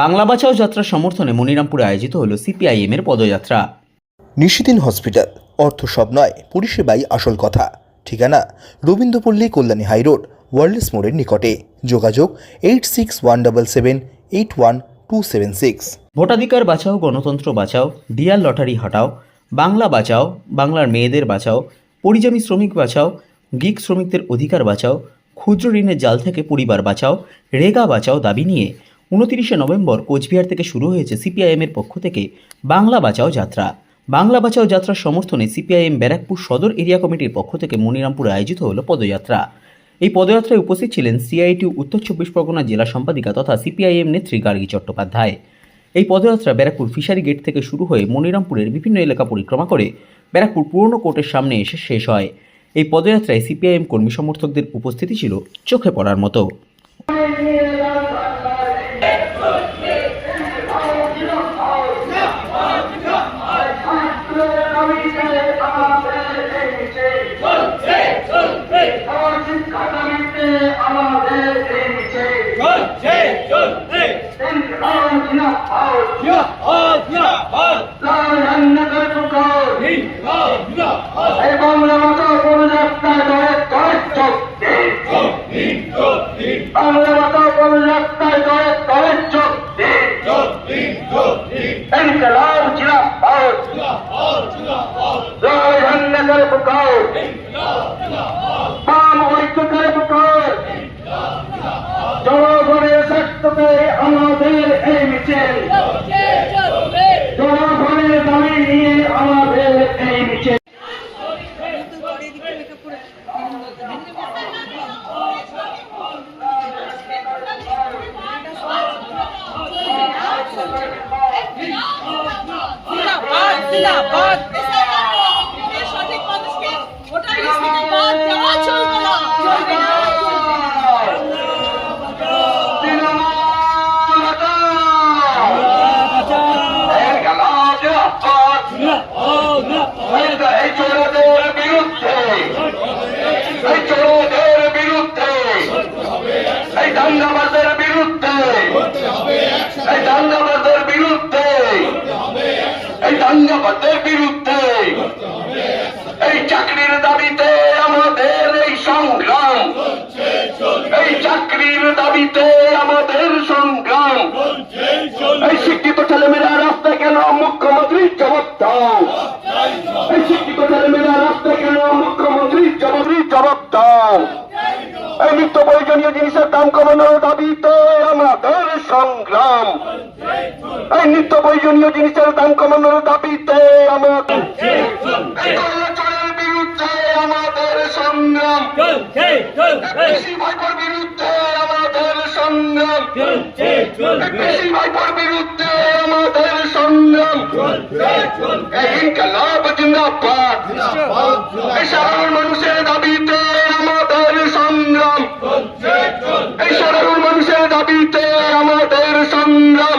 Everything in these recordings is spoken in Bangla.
বাংলা বাঁচাও যাত্রা সমর্থনে মনিরামপুরে আয়োজিত হলো সিপিআইএম এর পদযাত্রা। নিশিদিন হসপিটাল অর্থ সব নয় পরিষেবাই আসল কথা। ঠিকানা রবীন্দ্রপল্লী কল্যাণী হাইরোড ওয়ার্ল্ডস মোড়ের নিকটে। যোগাযোগ eight six one double seven eight one two seven six. ভোটাধিকার বাঁচাও গণতন্ত্র বাঁচাও ডিয়ার লটারি হটাও বাংলা বাঁচাও বাংলার মেয়েদের বাঁচাও পরিযামী শ্রমিক বাঁচাও গিক শ্রমিকদের অধিকার বাঁচাও ক্ষুদ্র ঋণের জাল থেকে পরিবার বাঁচাও রেগা বাঁচাও দাবি নিয়ে উনতিরিশে নভেম্বর কোচবিহার থেকে শুরু হয়েছে সিপিআইএমের পক্ষ থেকে বাংলা বাঁচাও যাত্রা। বাংলা বাঁচাও যাত্রার সমর্থনে সিপিআইএম ব্যারাকপুর সদর এরিয়া কমিটির পক্ষ থেকে মনিরামপুরে আয়োজিত হলো পদযাত্রা। এই পদযাত্রায় উপস্থিত ছিলেন সিআইটি উত্তর চব্বিশ পরগনা জেলা সম্পাদিকা তথা সিপিআইএম নেত্রী গার্গী চট্টোপাধ্যায়। এই পদযাত্রা ব্যারাকপুর ফিশারি গেট থেকে শুরু হয়ে মনিরামপুরের বিভিন্ন এলাকা পরিক্রমা করে ব্যারাকপুর পুরনো কোর্টের সামনে এসে শেষ হয়। এই পদযাত্রায় সিপিআইএম কর্মী সমর্থকদের উপস্থিতি ছিল চোখে পড়ার মতো আমাদের এই মিছিল চলছে চলছে জিন্দাবাদ জিহাদ জিহাদ লাল রান্নাঘর পুকুর জিহাদ জিহাদ এই বাংলা মতো পদযাত্রায় দলে দলে চোখে দিন দিন বাংলা মতো পদযাত্রায় দলে দলে চোখে ইনকলাব জিন্দাবাদ জিহাদ জিহাদ লাল রান্নাঘর পুকুর বাম ঐক্যের পুকুর জনগণের স্বার্থতে আমাদের এই মিছিল জনগণের দাবি নিয়ে আমাদের এই মিছিল জিন্দাবাদ দাঙ্গাবাজের বিরুদ্ধে। এই চাকরির দাবিতে আমাদের এই সংগ্রাম। এই চাকরির দাবিতে আমাদের সংগ্রাম। এই শিক্ষিত ছেলেমেয়েরা রাস্তায় কেন মুখ্যমন্ত্রীর জবাব দাও? এই শিক্ষিত এই নিত্য প্রয়োজনীয় জিনিসের দাম কমানোর দাবিতে আমাদের সংগ্রাম। এই নিত্য প্রয়োজনীয় জিনিসের দাম কমানোর আমাদের বিরুদ্ধে আমাদের সংগ্রাম। মানুষের দাবিতে সংগ্রাম। এই সাধারণ মানুষের দাবিতে আমাদের সংগ্রাম।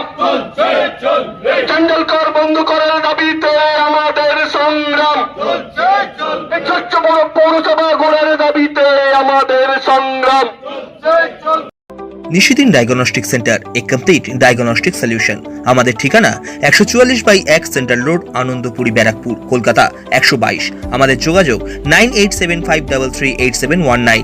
বন্ধ করার দাবিতে আমাদের সংগ্রাম। স্বচ্ছ পৌরসভা দাবিতে আমাদের সংগ্রাম। Nishidin diagnostic centre, a complete diagnostic solution. আমাদের ঠিকানা একশো চুয়াল্লিশ বাই এক সেন্ট্রাল রোড, আনন্দপুরি ব্যারাকপুর, কলকাতা একশো বাইশ। আমাদের যোগাযোগ nine eight seven five double three eight seven one nine.